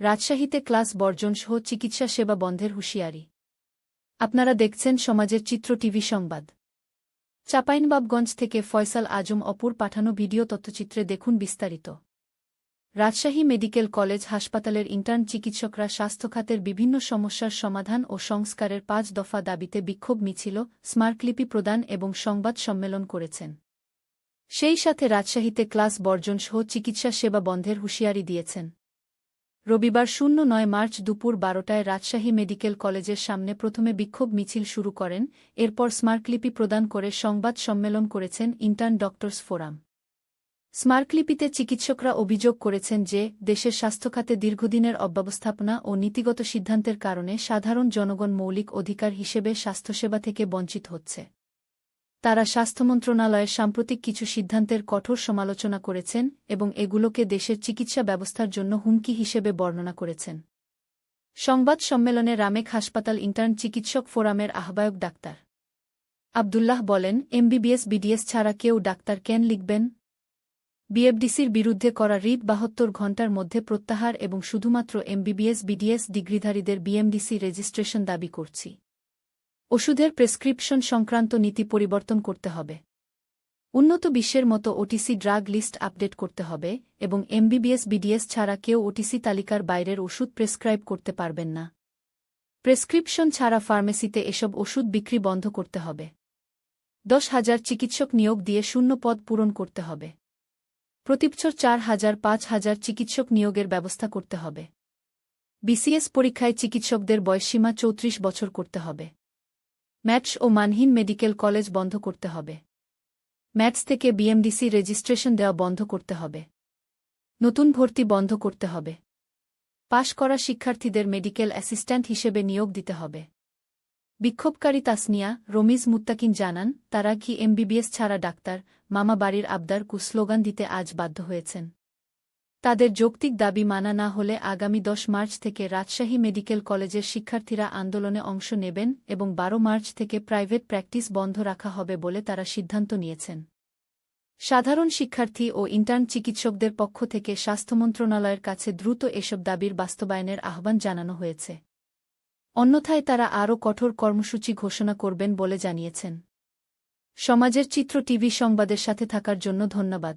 রাজশাহীতে ক্লাস বর্জন সহ চিকিৎসা সেবা বন্ধের হুঁশিয়ারি। আপনারা দেখছেন সমাজের চিত্র টিভি সংবাদ। চাপাইনবাবগঞ্জ থেকে ফয়সাল আজম অপুর পাঠানো ভিডিও তথ্যচিত্রে দেখুন বিস্তারিত। রাজশাহী মেডিকেল কলেজ হাসপাতালের ইন্টার্ন চিকিৎসকরা স্বাস্থ্যখাতের বিভিন্ন সমস্যার সমাধান ও সংস্কারের পাঁচ দফা দাবিতে বিক্ষোভ মিছিল, স্মারকলিপি প্রদান এবং সংবাদ সম্মেলন করেছেন। সেই সাথে রাজশাহীতে ক্লাস বর্জন সহ চিকিৎসা সেবা বন্ধের হুঁশিয়ারি দিয়েছেন। রবিবার শূন্য নয় মার্চ দুপুর বারোটায় রাজশাহী মেডিকেল কলেজের সামনে প্রথমে বিক্ষোভ মিছিল শুরু করেন, এরপর স্মারকলিপি প্রদান করে সংবাদ সম্মেলন করেছেন ইন্টার্ন ডক্টরস ফোরাম। স্মার্কলিপিতে চিকিৎসকরা অভিযোগ করেছেন যে, দেশের স্বাস্থ্যখাতে দীর্ঘদিনের অব্যবস্থাপনা ও নীতিগত সিদ্ধান্তের কারণে সাধারণ জনগণ মৌলিক অধিকার হিসেবে স্বাস্থ্যসেবা থেকে বঞ্চিত হচ্ছে। তারা স্বাস্থ্য মন্ত্রণালয়ের সাম্প্রতিক কিছু সিদ্ধান্তের কঠোর সমালোচনা করেছেন এবং এগুলোকে দেশের চিকিৎসা ব্যবস্থার জন্য হুমকি হিসেবে বর্ণনা করেছেন। সংবাদ সম্মেলনে রামেক হাসপাতাল ইন্টার্ন চিকিৎসক ফোরামের আহ্বায়ক ডাক্তার। আবদুল্লাহ বলেন, এমবিবিএস বিডিএস ছাড়া কেউ ডাক্তার কেন লিখবেন? বিএফডিসির বিরুদ্ধে করা রিট বাহাত্তর ঘণ্টার মধ্যে প্রত্যাহার এবং শুধুমাত্র এমবিবিএস বিডিএস ডিগ্রিধারীদের বিএমডিসি রেজিস্ট্রেশন দাবি করছি। ওষুধের প্রেসক্রিপশন সংক্রান্ত নীতি পরিবর্তন করতে হবে। উন্নত বিশ্বের মতো ওটিসি ড্রাগ লিস্ট আপডেট করতে হবে এবং এমবিবিএস বিডিএস ছাড়া কেউ ওটিসি তালিকার বাইরের ওষুধ প্রেসক্রাইব করতে পারবেন না। প্রেসক্রিপশন ছাড়া ফার্মেসিতে এসব ওষুধ বিক্রি বন্ধ করতে হবে। দশ হাজার চিকিৎসক নিয়োগ দিয়ে শূন্য পদ পূরণ করতে হবে। প্রতিবছর চার হাজার, পাঁচ হাজার চিকিৎসক নিয়োগের ব্যবস্থা করতে হবে। বিসিএস পরীক্ষায় চিকিৎসকদের বয়সসীমা চৌত্রিশ বছর করতে হবে। ম্যাটস ও মানহীন মেডিকেল কলেজ বন্ধ করতে হবে। ম্যাটস থেকে বিএমডিসি রেজিস্ট্রেশন দেওয়া বন্ধ করতে হবে। নতুন ভর্তি বন্ধ করতে হবে। পাশ করা শিক্ষার্থীদের মেডিকেল অ্যাসিস্ট্যান্ট হিসেবে নিয়োগ দিতে হবে। বিক্ষোভকারী তাসনিয়া, রমিজ মুত্তাকিন জানান, তারা কি এমবিবিএস ছাড়া ডাক্তার মামা বাড়ির আবদার কু স্লোগান দিতে আজ বাধ্য হয়েছেন। তাদের যৌক্তিক দাবি মানা না হলে আগামী দশ মার্চ থেকে রাজশাহী মেডিকেল কলেজের শিক্ষার্থীরা আন্দোলনে অংশ নেবেন এবং বারো মার্চ থেকে প্রাইভেট প্র্যাকটিস বন্ধ রাখা হবে বলে তারা সিদ্ধান্ত নিয়েছেন। সাধারণ শিক্ষার্থী ও ইন্টার্ন চিকিৎসকদের পক্ষ থেকে স্বাস্থ্য মন্ত্রণালয়ের কাছে দ্রুত এসব দাবির বাস্তবায়নের আহ্বান জানানো হয়েছে। অন্যথায় তারা আরও কঠোর কর্মসূচি ঘোষণা করবেন বলে জানিয়েছেন। সমাজের চিত্র টিভি সংবাদের সাথে থাকার জন্য ধন্যবাদ।